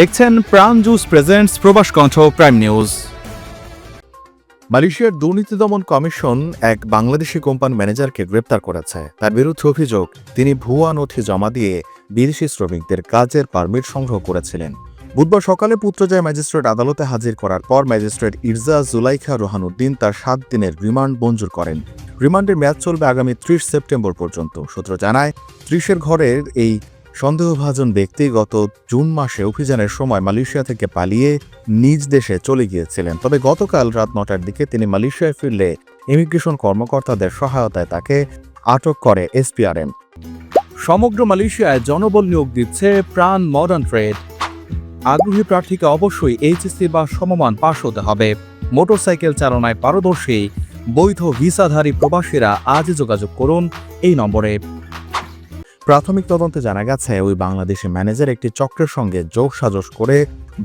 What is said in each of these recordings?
দেখছেন প্রাণ juice presents প্রবাস কণ্ঠ প্রাইম নিউজ মালয়েশিয়ার দুর্নীতি দমন কমিশন এক বাংলাদেশি কোম্পানি ম্যানেজারকে গ্রেপ্তার করেছে। তার বিরুদ্ধে অভিযোগ, তিনি ভুয়া নথি জমা দিয়ে বিদেশি শ্রমিকদের কাজের পারমিট সংগ্রহ করেছিলেন। বুধবার সকালে পুত্রজয় ম্যাজিস্ট্রেট আদালতে হাজির করার পর ম্যাজিস্ট্রেট ইরজা জুলাইখা রোহানুদ্দিন তার সাত দিনের রিমান্ড মঞ্জুর করেন। রিমান্ডের মেয়াদ চলবে আগামী ত্রিশ সেপ্টেম্বর পর্যন্ত। সূত্র জানায়, ত্রিশের ঘরের এই সন্দেহভাজন ব্যক্তি গত জুন মাসে অভিযানের সময় মালয়েশিয়া থেকে পালিয়ে নিজ দেশে চলে গিয়েছিলেন। তবে গতকাল রাত নটার দিকে তিনি মালয়েশিয়ায় ফিরলে ইমিগ্রেশন কর্মকর্তাদের সহায়তায় তাকে আটক করে এসপিআরএম। সমগ্র মালয়েশিয়ায় জনবল নিয়োগ দিচ্ছে প্রাণ মডার্ন ট্রেড আগ্রহী প্রার্থীকে অবশ্যই এইচএসসি বা সমমান পাশ হতে হবে। মোটরসাইকেল চালনায় পারদর্শী, বৈধ ভিসাধারী প্রবাসীরা আজ যোগাযোগ করুন এই নম্বরে। প্রাথমিক তদন্তে জানা গেছে, ওই বাংলাদেশি ম্যানেজার একটি চক্রের সঙ্গে যোগ সাজস করে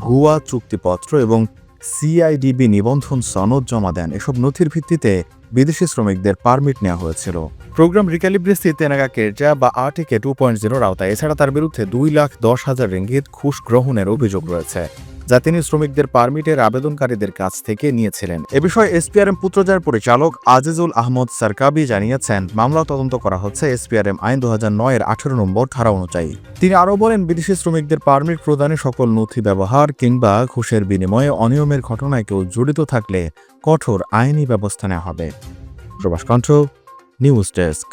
ভুয়া চুক্তিপত্র এবং সিআইডিবি নিবন্ধন সনদ জমা দেন। এসব নথির ভিত্তিতে বিদেশি শ্রমিকদের পারমিট নেওয়া হয়েছিল। প্রোগ্রাম রিক্যালিব্রেসি তেনাগা কেরজা বা আর্টিকে টু পয়েন্ট জিরোর আওতায়, এছাড়া তার বিরুদ্ধে দুই লাখ দশ হাজার রিঙ্গিত ঘুষ গ্রহণের অভিযোগ রয়েছে। যা তিনি শ্রমিকদের পারমিটের আবেদনকারীদের কাছ থেকে নিয়েছিলেন। এ বিষয়ে এসপিআরএম পুত্রজার পরিচালক আজিজুল আহমদ সারকাবি জানিয়েছেন, মামলা তদন্ত করা হচ্ছে এসপিআরএম আইন দু হাজার নয়ের আঠারো নম্বর ধারা অনুযায়ী। তিনি আরও বলেন, বিদেশি শ্রমিকদের পারমিট প্রদানে সকল নথি ব্যবহার কিংবা ঘুষের বিনিময়ে অনিয়মের ঘটনায় কেউ জড়িত থাকলে কঠোর আইনি ব্যবস্থা নেওয়া হবে। প্রবাস কণ্ঠ, নিউজ ডেস্ক।